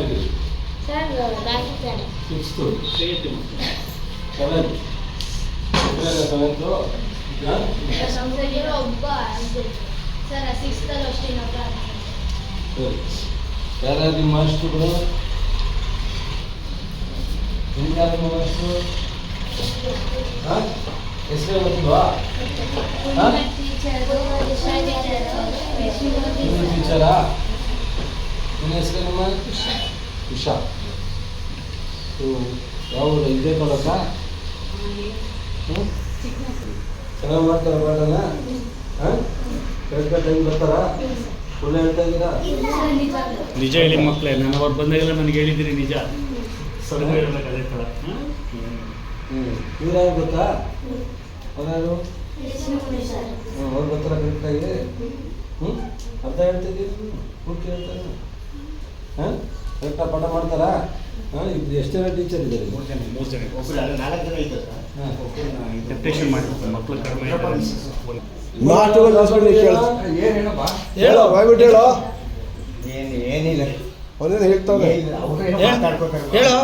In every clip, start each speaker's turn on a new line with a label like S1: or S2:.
S1: ಇದ್ದೀರಿ
S2: ಸರ್ ನಾಲ್ಕು ಜನ
S1: ಸಿಕ್ಸ್ತು ಸೆವೆಂತ್ ಸೆವೆಂತು
S2: ಸಂಸದಿರೋ ಒಬ್ಬ. ಸರ್ ಅಷ್ಟೇ
S1: ಸರಿ ಯಾರ್ಯಾರು ನಿಮ್ಮ ಮಾಸ್ಟ್ರುಗಳು ಮಾಸ್ಟ್ರು ಹೆಸರೇ ಗೊತ್ತಿಲ್ವಾ
S2: ಟೀಚರಾ
S1: ನಿಮ್ಮ ಹೆಸರು ನಿಮ್ಮ ಉಷಾ ಯಾವುದು ಯಾವ ಇದೇ ಕೊಡಕ್ಕ ಹ್ಞೂ ಚೆನ್ನಾಗಿ ಮಾಡ್ತಾರ ಮಾಡಲ್ಲ ಹಾಂ? ಕರೆಕ್ಟ್ ಟೈಮ್ ಬರ್ತಾರಾ? ಸುಳ್ಳು ಹೇಳ್ತಾ ಇದ್ದೀರಾ
S3: ನಿಜ ಹೇಳಿ ಮಕ್ಕಳೇ ನಾನು ಅವ್ರು ಬಂದಾಗೆಲ್ಲ ನನಗೆ ಹೇಳಿದ್ದೀರಿ ನಿಜ. ಸ್ವರ್ಗ ಹೇಳ್ಬೇಕು ಅದೇ ಥರ
S1: ಇವ್ರ್ಯಾರು ಗೊತ್ತಾ? ಅವ್ರ್ಯಾರು ಹ್ಞೂ ಅವ್ರು ಬರ್ತಾರ ಕರೆಕ್ಟಾಗಿ ಹ್ಞೂ ಅರ್ಥ ಹೇಳ್ತಿದ್ದೀರಿ? ಪೂರ್ತಿ ಹೇಳ್ತಾರೆ? ಹಾಂ? ಕರೆಕ್ಟಾಗಿ ಪಾಠ ಮಾಡ್ತಾರಾ? ಹಾಂ ಇದು ಎಷ್ಟು ಜನ ಟೀಚರ್ ಇದ್ದಾರೆ?
S3: ಮೂರು ಜನ ಮೂರು ಜನ.
S4: ಒಬ್ಬರು ಅಲ್ಲ ನಾಲ್ಕು ಇದ್ದಾರೆ ಏನು ಹೇಳಪ್ಪ?
S5: ಹೇಳು ಬಾಯ್ಬಿಟ್ಟು ಹೇಳು.
S4: ಏನು ಏನಿಲ್ಲ.
S5: ಒಂದೇನು ಹೇಳ್ತಾವೆ
S4: ಮಾತಾಡ್ಕೊತಾರೆ.
S5: ಹೇಳು.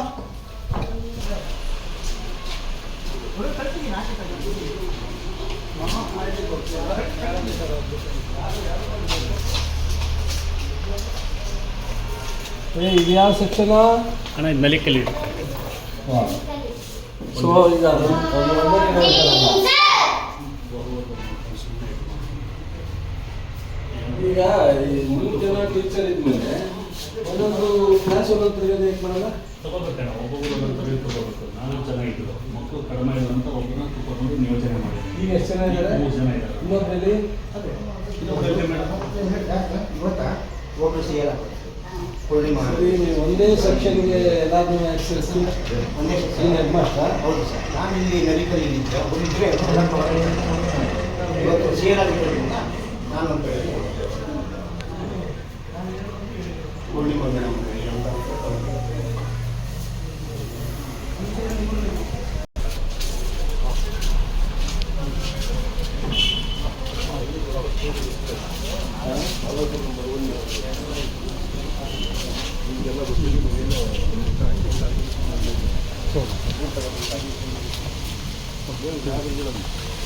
S1: ಏ ಇದು ಯಾವ ಸೆಕ್ಷನಾ
S3: ಅಣ್ಣ ಇದು ಮೆಲಿಕಲ್ಲಿ
S1: ಹಾಂ. ಸೊ ಈಗ ಅದು. ಈಗ ಈ ಮೂರು ಜನ ಟೀಚರ್ ಇದ್ಮೇಲೆ ಒಂದೊಂದು ಕ್ಲಾಸ್ ಒಂದೊಂದು ತರಗತಿ ಹೇಗೆ ಮಾಡಲ್ಲ?
S3: ತಗೋಬೇಕಣ್ಣ ಒಬ್ಬೊಬ್ಬರು ಒಂದೊಂದು ತರಗತಿ ತಗೋಬೇಕು. ನಾಲ್ಕು ಜನ ಇದ್ರು. ಮಕ್ಕಳು ಕಡಿಮೆ ಇರುವಂತ ಒಬ್ಬರನ್ನ ತಗೊಂಡು ನಿಯೋಜನೆ ಮಾಡಿ
S1: ಈಗ ಎಷ್ಟು ಜನ ಇದ್ದಾರೆ?
S3: ಮೂರು ಜನ ಇದ್ದಾರೆ.
S1: ಇನ್ನೊಬ್ಬರಲ್ಲಿ
S3: ಇನ್ನೊಬ್ಬರಿಗೆ ಮೇಡಮ್?
S4: ಗೊತ್ತಾ ಒಬ್ಬರು
S1: ಒಂದೇ ಸೆಕ್ಷನ್ಗೆ ಎಲ್ಲಾದ್ರೂ ಆಕ್ಸೆಸ್
S4: ಒಂದೇ
S1: ಸೆಕ್ಷನ್ ಹೆಡ್ ಮಾಸ್ಟರ್
S4: ಹೌದು ಸರ್. ನಾನು ಇಲ್ಲಿ ನಲಿಕಲ್ಲಿ ಇದ್ದೆ ಒಬ್ಬರಿದ್ರೆ ಇವತ್ತು ಸಿ ಎಲ್ ಆಗಿರೋದ್ರಿಂದ ನಾನು ಒಂದು Ja, wir haben hier noch nicht.